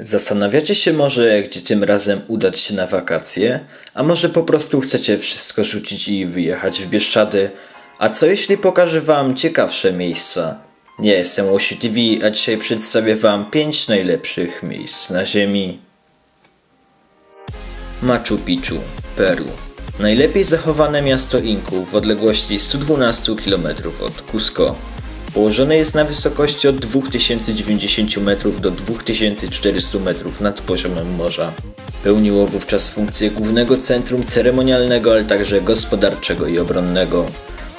Zastanawiacie się może, gdzie tym razem udać się na wakacje? A może po prostu chcecie wszystko rzucić i wyjechać w Bieszczady? A co jeśli pokażę wam ciekawsze miejsca? Ja jestem Łosiu TV, a dzisiaj przedstawię wam 5 najlepszych miejsc na ziemi. Machu Picchu, Peru. Najlepiej zachowane miasto Inków w odległości 112 km od Cusco. Położone jest na wysokości od 2090 metrów do 2400 metrów nad poziomem morza. Pełniło wówczas funkcję głównego centrum ceremonialnego, ale także gospodarczego i obronnego.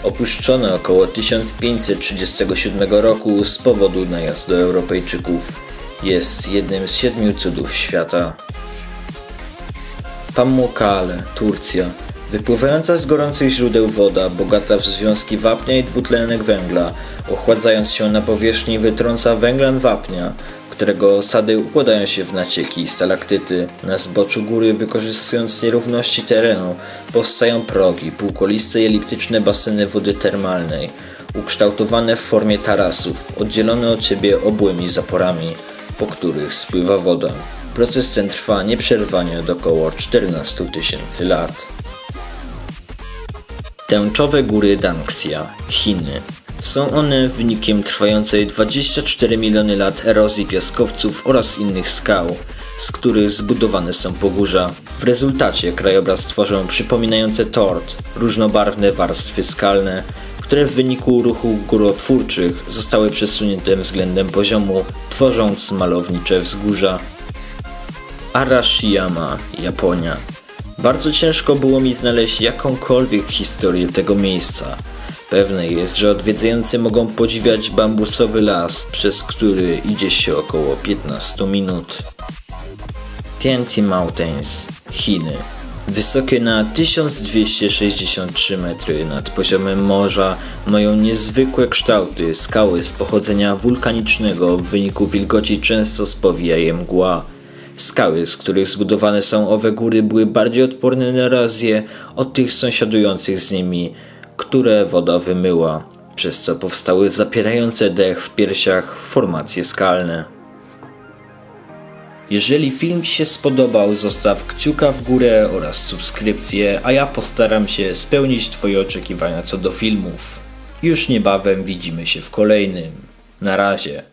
Opuszczone około 1537 roku z powodu najazdu Europejczyków. Jest jednym z siedmiu cudów świata. Pamukkale, Turcja. Wypływająca z gorących źródeł woda, bogata w związki wapnia i dwutlenek węgla, ochładzając się na powierzchni wytrąca węglan wapnia, którego osady układają się w nacieki i stalaktyty. Na zboczu góry, wykorzystując nierówności terenu, powstają progi, półkoliste i eliptyczne baseny wody termalnej, ukształtowane w formie tarasów, oddzielone od siebie obłymi zaporami, po których spływa woda. Proces ten trwa nieprzerwanie od około 14 tysięcy lat. Tęczowe góry Danxia, Chiny. Są one wynikiem trwającej 24 miliony lat erozji piaskowców oraz innych skał, z których zbudowane są pogórza. W rezultacie krajobraz tworzą przypominające tort różnobarwne warstwy skalne, które w wyniku ruchu górotwórczych zostały przesunięte względem poziomu, tworząc malownicze wzgórza. Arashiyama, Japonia. Bardzo ciężko było mi znaleźć jakąkolwiek historię tego miejsca. Pewne jest, że odwiedzający mogą podziwiać bambusowy las, przez który idzie się około 15 minut. Tianti Mountains, Chiny. Wysokie na 1263 metry nad poziomem morza mają niezwykłe kształty skały z pochodzenia wulkanicznego w wyniku wilgoci często spowija je mgła. Skały, z których zbudowane są owe góry, były bardziej odporne na erozję od tych sąsiadujących z nimi, które woda wymyła, przez co powstały zapierające dech w piersiach formacje skalne. Jeżeli film Ci się spodobał, zostaw kciuka w górę oraz subskrypcję, a ja postaram się spełnić Twoje oczekiwania co do filmów. Już niebawem widzimy się w kolejnym. Na razie.